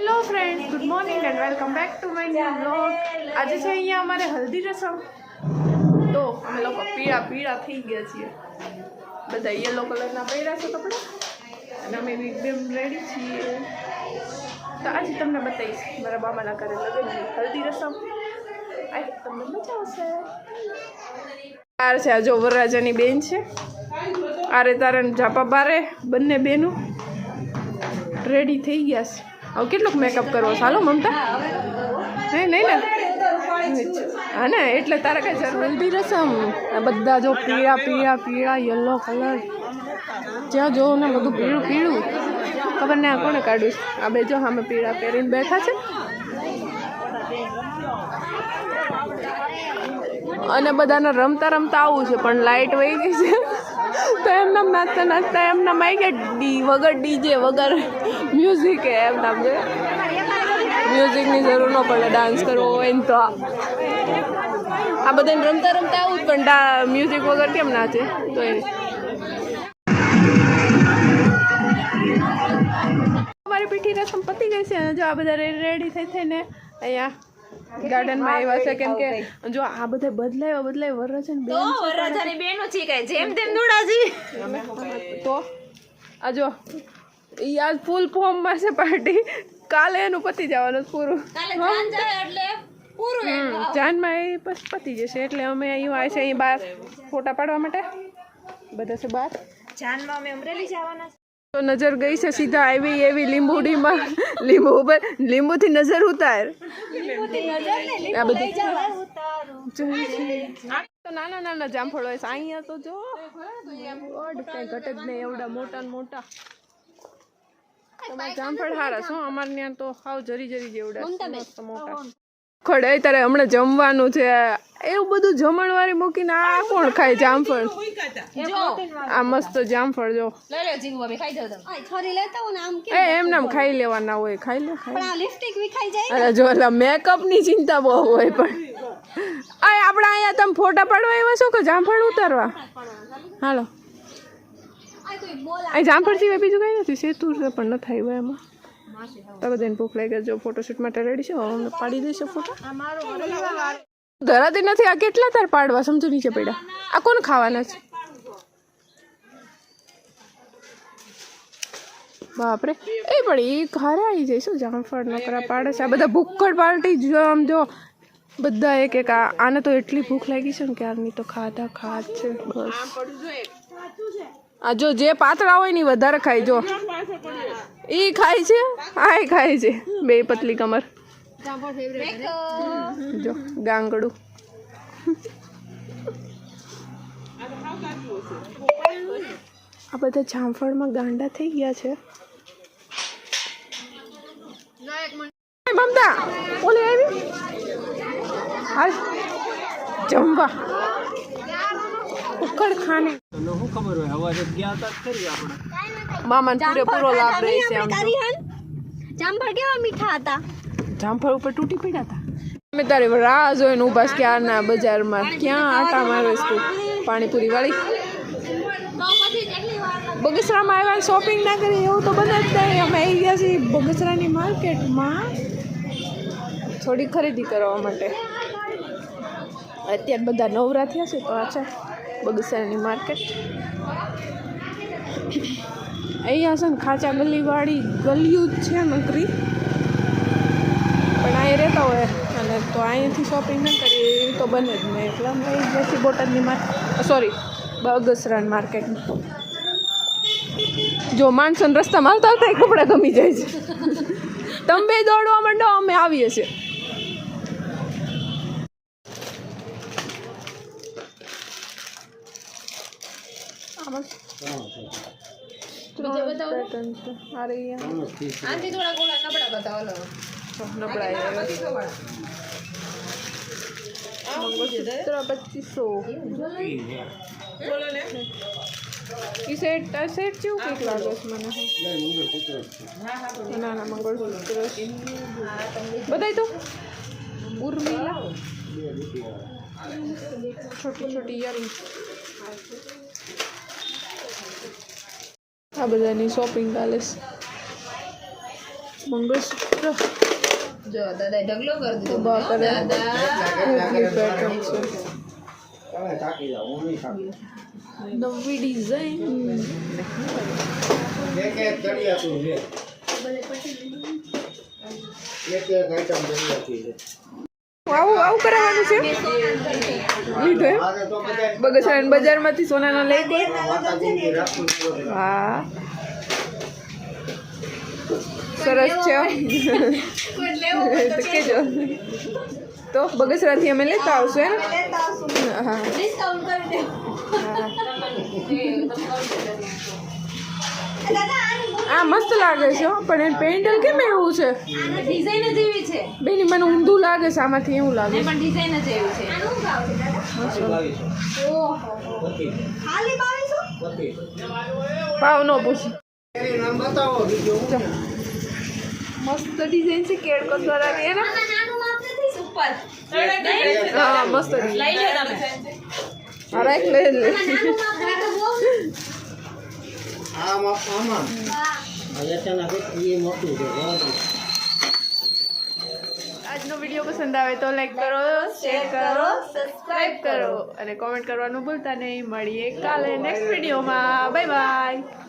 Hello friend good morning and welcome back to my new blog આજે છે અહીંયા અમારે હલ્દી રસમ. તો અમે લોકો પીળા પીળા થઈ ગયા છીએ. બધા યલો કલરના પહેર્યા છે કપડાં. અને અમે એકદમ રેડી છીએ. તો આજે તમને બતાવીશ મારા બાબાના ઘરે લગ્નની હલ્દી રસમ. આઈ તમને મજા આવશે. આ છે, આ જો વરરાજાની બેન છે. આરે તારે ને જાપા બારે, બંને બેનું રેડી થઈ ગયા છે. હવે કેટલોક મેકઅપ કરવો સાલો મમતા. હે નહીં ને. હા ને એટલે તારે કઈ જરૂર હલ્દી રસમ આ બધા જો પીળા પીળા પીળા યલો કલર જ્યાં જોવો ને બધું પીળું પીળું. ખબર ને આ કોને કાઢ્યું આ બે જો સામે પીળા પહેરીને બેઠા છે. અને બધાને રમતા રમતા આવું છે પણ લાઇટ વહી ગઈ છે. તો એમના નાચતા નાચતા એમના માઈ ગયા. ડી વગર ડીજે વગર. મ્યુઝિક એમ નામ મ્યુઝિકની જરૂર ન પડે ડાન્સ કરવો હોય ને તો. આ આ બધાને રમતા રમતા આવું જ પણ મ્યુઝિક વગર કેમ નાચે તો એ. અમારી પીઠી રસમ પતી ગઈ છે. અને જો આ બધા રેડી થઈ થઈને અહીંયા ગાર્ડનમાં આવ્યા છે. કેમ કે જો આ બધા બદલાયો બદલાય. વરરાજન બેન છે વરરાજાની બેનો છે કે જેમ તેમ દોડાજી તો આ જો ઈ આજ ફૂલ ફોર્મમાં છે પાર્ટી કાલે એનું પતી જવાનું છે પૂરું. જાનમાં એ પતી જશે. એટલે અમે અહીં આવે છે અહીં બહાર ફોટા પાડવા માટે. બધા છે બહાર જાનમાં અમે અમરેલી જવાના તો નજર ગઈ છે સીધા આવી એવી લીંબુડીમાં. લીંબુ ઉપર લીંબુથી નજર ઉતાર. આ બધી તો નાના નાના જામફળ હોય છે. અહીંયા તો જો ઘટે જ નહીં એવડા મોટા મોટા. તમારે જામફળ હારા શું અમારે ત્યાં તો હાવ જરી જરી જેવડા મસ્ત મોટા. ખડે તારે હમણાં જમવાનું છે. એવું બધું જમણવારી મૂકીને આ કોણ ખાય જામફળ? આ મસ્ત જામફળ જો. ને એ એમને આમ ખાઈ લેવાના હોય ખાઈ લે ખાઈ લે. પણ આ લિપસ્ટિક વિખાઈ જાય અરે જો એટલે મેકઅપની ચિંતા બહુ હોય પણ. આ આપણે અહીંયા તમે ફોટા પાડવા એવા છો કે જામફળ ઉતારવા? હાલો. આ અહીં જામફળ સિવાય બીજું કંઈ નથી. સેતુ પણ ન થાય હોય એમાં તમે બધાને ભૂખ લાગી જો ફોટોશૂટ માટે રેડી છે અમને પાડી દેશે ફોટો ધરાતી નથી આ કેટલા તાર પાડવા? સમજો નીચે પડ્યા. આ કોણ ખાવાના છે? બાપરે. એ પણ એ ઘરે આવી જઈશું જામફળ નકરા પાડે છે? આ બધા ભૂખડ પાર્ટી જો આમ જો. બધા એક એક આ આને તો એટલી ભૂખ લાગી છે ને ક્યારની તો ખાધા ખાધ છે બસ. આ જો જે પાતળા હોય ને વધારે ખાય, જો. ઈ ખાય છે? આ ખાય છે. બે પતલી કમર. જો, ગાંગડું. આ બધા જામફળમાં ગાંડા થઈ ગયા છે. એ મમતા, ઓલી આવી? જમવા. ઉકળ ખાને શું ખબર હોય? હવા જબ ગયા હતા જ ખરી આપણે. મામાને પૂરેપૂરો લાભ રહે છે આમ તો. જામફળ કેવા મીઠા હતા? જામફળ ઉપર તૂટી પડ્યા હતા. અમે તારે રાહ જોઈને ઊભા છે ક્યારના બજારમાં. ક્યાં આટા મારે છે? તું? પાણીપુરી વાળી? બગસરામાં આવ્યા શોપિંગ ના કરી એવું તો બધા જ નહીં. અમે આવી ગયા છીએ બગસરાની માર્કેટમાં. થોડી ખરીદી કરવા માટે. અત્યારે બધા નવરા થયા છે તો આ છે બગસરાની માર્કેટ. અહીંયા છે ને ખાચા ગલીવાળી ગલીયું જ છે નોકરી. પણ અહીં રહેતા હોય અને તો અહીંયાથી શોપિંગ ન કરીએ, એવું તો બને જ નહીં. એટલે અમે અહીં જઈશું બોટાદની માર્કેટ સોરી બગસરાન માર્કેટમાં. જો માણસોને રસ્તામાં આવતા આવતા કપડાં ગમી જાય છે. તમે દોડવા માંડો, અમે આવીએ છીએ આમાં ત્રણ પેટર્ન છે આ રહી અહીંયા. આનથી થોડા ગોળા નબળા બતાવો લો નબળાઈ આવે. મંગળસૂત્ર પચીસો ઈ સેટ આ સેટ જેવું કંઈક લાગે છે મને ના ના મંગળસૂત્ર બધાય તો ઉર્મિલા છોટી છોટી ઇયરિંગ આ બધાની શોપિંગ ચાલે છે. મંગળસૂત્ર. જો દાદા ઢગલો કરી દીધો. બા કરે. દાદા. નવી ડિઝાઇન એક એક કરી છે એક એક આઈટમ કરી છે. આવું આવું કરાવવાનું છે? લીધો એમ? બગસરા બજારમાંથી સોનાના લઈ છે. હા. સરસ છે હો. તો કેજો. તો બગસરાથી અમે લેતા આવશું એમ? હા. ડિસ્કાઉન્ટ આ મસ્ત લાગે છે હો, પણ એ પેન્ડલ કેમ એવું છે? ડિઝાઇન જ એવી છે. બેની મને ઊંધું લાગે છે આમાંથી એવું લાગે પણ ડિઝાઇન જ એવી છે. આનું શું ભાવ છે દાદા? બાવીસો પચીસ ખાલી બાવીસો? ભાવ ન પૂછી. એની નામ બતાવો બીજું મસ્ત ડિઝાઇન છે કેડ કસવારાની એને આમાં નાનું માપ નથી ઉપર હા મસ્ત લઈ લે તમે. અરે રાખ લે. લે નાનું માપ હોય તો બહુ. આમાં. આમાં આજનો વીડિયો પસંદ આવે તો લાઈક કરો શેર કરો સબસ્ક્રાઈબ કરો અને કોમેન્ટ કરવાનું ભૂલતા નહીં. મળીએ કાલે નેક્સ્ટ વિડીયોમાં. Bye bye